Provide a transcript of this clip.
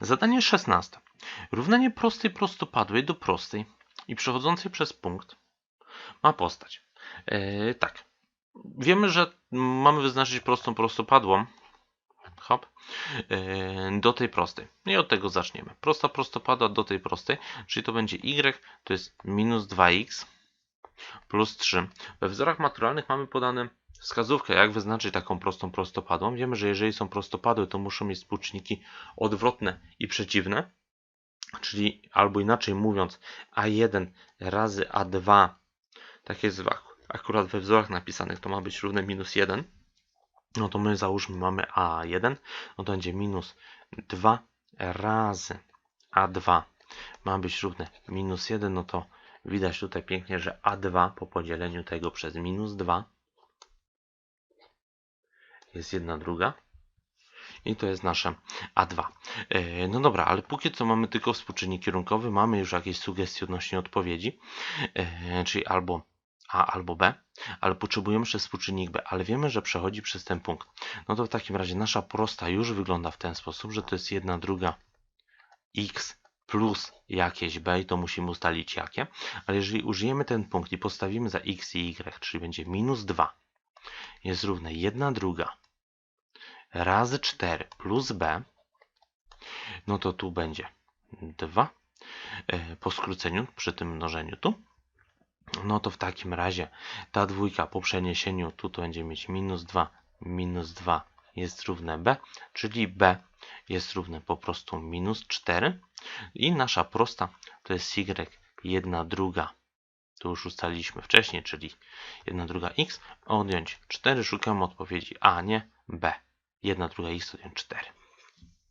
Zadanie 16. Równanie prostej prostopadłej do prostej i przechodzącej przez punkt ma postać. E, tak. Wiemy, że mamy wyznaczyć prostą prostopadłą hop, e, do tej prostej. I od tego zaczniemy. Prosta prostopadła do tej prostej, czyli to będzie y, to jest minus 2x plus 3. We wzorach maturalnych mamy podane wskazówkę, jak wyznaczyć taką prostą prostopadłą. Wiemy, że jeżeli są prostopadłe, to muszą mieć współczynniki odwrotne i przeciwne. Czyli albo inaczej mówiąc, a1 razy a2, tak jest akurat we wzorach napisanych, to ma być równe minus 1. No to my załóżmy mamy a1, no to będzie minus 2 razy a2 ma być równe minus 1, no to widać tutaj pięknie, że a2 po podzieleniu tego przez minus 2 jest jedna druga. I to jest nasze A2. E, No dobra, ale póki co mamy tylko współczynnik kierunkowy, mamy już jakieś sugestie odnośnie odpowiedzi, e, czyli albo A, albo B, ale potrzebujemy jeszcze współczynnik B, ale wiemy, że przechodzi przez ten punkt. No to w takim razie nasza prosta już wygląda w ten sposób, że to jest jedna druga x plus jakieś b i to musimy ustalić jakie, ale jeżeli użyjemy ten punkt i postawimy za x i y, czyli będzie minus 2 jest równe 1 druga razy 4 plus b, no to tu będzie 2 e, po skróceniu przy tym mnożeniu tu. No to w takim razie ta dwójka po przeniesieniu tu to będzie mieć minus 2 minus 2 jest równe b, czyli b jest równe po prostu minus 4 i nasza prosta to jest y 1 druga to już ustaliliśmy wcześniej, czyli 1 druga x, odjąć 4, szukamy odpowiedzi A, nie B. 1 druga x, odjąć 4.